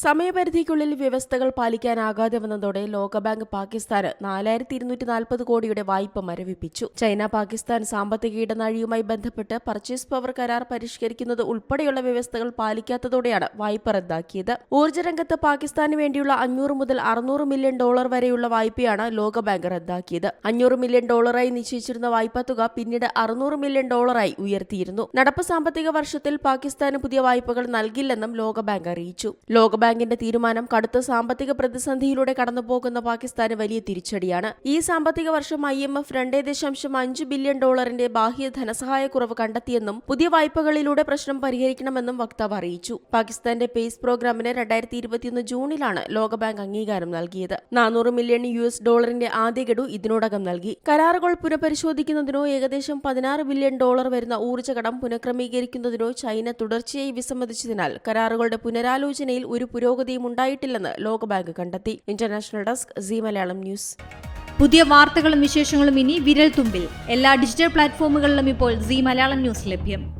സമയപരിധിക്കുള്ളിൽ വ്യവസ്ഥകൾ പാലിക്കാനാകാതെ വന്നതോടെ ലോകബാങ്ക് പാകിസ്ഥാന് നാലായിരത്തി ഇരുന്നൂറ്റി നാൽപ്പത് കോടിയുടെ വായ്പ മരവിപ്പിച്ചു. ചൈന പാകിസ്ഥാൻ സാമ്പത്തിക ഇടനാഴിയുമായി ബന്ധപ്പെട്ട് പർച്ചേസ് പവർ കരാർ പരിഷ്കരിക്കുന്നത് ഉൾപ്പെടെയുള്ള വ്യവസ്ഥകൾ പാലിക്കാത്തതോടെയാണ് വായ്പ റദ്ദാക്കിയത്. ഊർജരംഗത്ത് പാകിസ്ഥാന് വേണ്ടിയുള്ള അഞ്ഞൂറ് മുതൽ അറുന്നൂറ് മില്യൺ ഡോളർ വരെയുള്ള വായ്പയാണ് ലോകബാങ്ക് റദ്ദാക്കിയത്. അഞ്ഞൂറ് മില്യൺ ഡോളറായി നിശ്ചയിച്ചിരുന്ന വായ്പ തുക പിന്നീട് അറുന്നൂറ് മില്യൺ ഡോളറായി ഉയർത്തിയിരുന്നു. നടപ്പ് സാമ്പത്തിക വർഷത്തിൽ പാകിസ്ഥാന് പുതിയ വായ്പകൾ നൽകില്ലെന്നും ലോകബാങ്ക് അറിയിച്ചു. ലോകബാങ്കിന്റെ തീരുമാനം കടുത്ത സാമ്പത്തിക പ്രതിസന്ധിയിലൂടെ കടന്നുപോകുന്ന പാകിസ്ഥാന് വലിയ തിരിച്ചടിയാണ്. ഈ സാമ്പത്തിക വർഷം ഐ എം എഫ് രണ്ടേ ദശാംശം അഞ്ച് ബില്യൺ ഡോളറിന്റെ ബാഹ്യ ധനസഹായക്കുറവ് കണ്ടെത്തിയെന്നും പുതിയ വായ്പകളിലൂടെ പ്രശ്നം പരിഹരിക്കണമെന്നും വക്താവ് അറിയിച്ചു. പാകിസ്ഥാന്റെ പേസ് പ്രോഗ്രാമിന് രണ്ടായിരത്തി ഇരുപത്തിയൊന്ന് ജൂണിലാണ് ലോകബാങ്ക് അംഗീകാരം നൽകിയത്. നാനൂറ് മില്യൺ യു എസ് ഡോളറിന്റെ ആദ്യ ഗഡു ഇതിനോടകം നൽകി. കരാറുകൾ പുനഃപരിശോധിക്കുന്നതിനോ ഏകദേശം പതിനാറ് ബില്യൺ ഡോളർ വരുന്ന ഊർജ കടം പുനഃക്രമീകരിക്കുന്നതിനോ ചൈന തുടർച്ചയായി വിസമ്മതിച്ചതിനാൽ കരാറുകളുടെ പുനരാലോചനയിൽ ഒരു പുരോഗതിയും ഉണ്ടായിട്ടില്ലെന്ന് ലോകബാങ്ക് കണ്ടെത്തി. International desk C Malayalam news. പുതിയ വാർത്തകളും വിശേഷങ്ങളും ഇനി വിരൽ തുമ്പിൽ എല്ലാ ഡിജിറ്റൽ പ്ലാറ്റ്ഫോമുകളിലും ഇപ്പോൾ സി മലയാളം ന്യൂസ് ലഭ്യം.